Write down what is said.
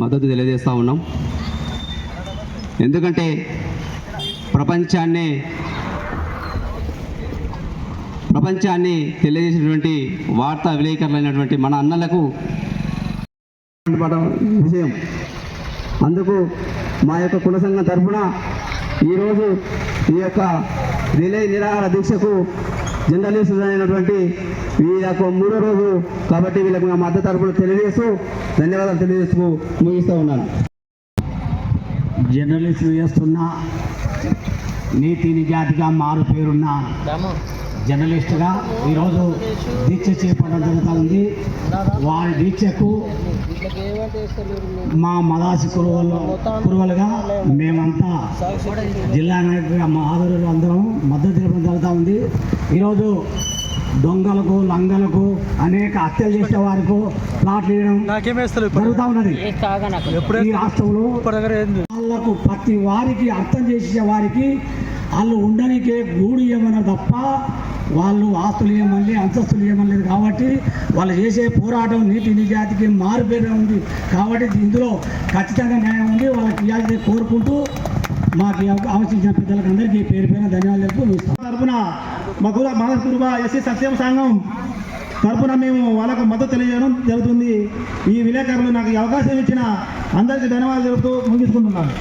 మద్దతు తెలియజేస్తూ ఉన్నాం. ఎందుకంటే ప్రపంచాన్నే ప్రపంచాన్ని తెలియజేసినటువంటి వార్తా విలేకరులైనటువంటి మన అన్నలకు విషయం. అందుకు మా యొక్క కుల సంఘం తరఫున ఈరోజు ఈ యొక్క రిలే నిరాహార దీక్షకు జర్నలిస్ట్ అయినటువంటి వీళ్ళకు మూడో రోజు కాబట్టి వీళ్ళకు మా మద్దతు తరఫున తెలియజేస్తూ ధన్యవాదాలు తెలియజేస్తూ ముగిస్తూ ఉన్నాను. జర్నలిస్టులు చేస్తున్న నీతి నిజాతిగా మారు పేరున్న జర్నలిస్టుగా ఈరోజు దీక్ష చేపట్టడం జరుగుతూ ఉంది. వారి దీక్షకు మా మదాసి కురువలు కురువలుగా మేమంతా జిల్లా నాయకులుగా మా ఆదరులు అందరం మద్దతు తెలపడం జరుగుతూ ఉంది. ఈరోజు దొంగలకు లంగలకు అనేక హత్యలు చేసే వారికి ప్లాట్లు ఇవ్వడం జరుగుతూ ఉన్నది. ఈ రాష్ట్రంలో వాళ్ళకు ప్రతి వారికి అర్థం చేసే వారికి వాళ్ళు ఉండనికే గూడు ఇవ్వమన్న తప్ప వాళ్ళు ఆస్తులు ఇవ్వమని అంతస్తులు ఇవ్వమలేదు కాబట్టి వాళ్ళు చేసే పోరాటం నీతి నిజాతికి మారుపేరు ఉంది కాబట్టి ఇందులో ఖచ్చితంగా న్యాయం ఉంది. వాళ్ళకి ఇవ్వాలని కోరుకుంటూ మాకు అవకా- ఆలోచించిన పెద్దలకు అందరికీ పేరు పేరు ధన్యవాదాలు తెలుపుతూ ముగిస్తాం. తరపున మా ఎస్సీ సత్యం సంఘం తరపున మేము వాళ్ళకు మద్దతు తెలియజేయడం జరుగుతుంది. ఈ విలేకరులు నాకు ఈ అవకాశం ఇచ్చిన అందరికీ ధన్యవాదాలు తెలుపుతూ ముగించుకుంటున్నాను.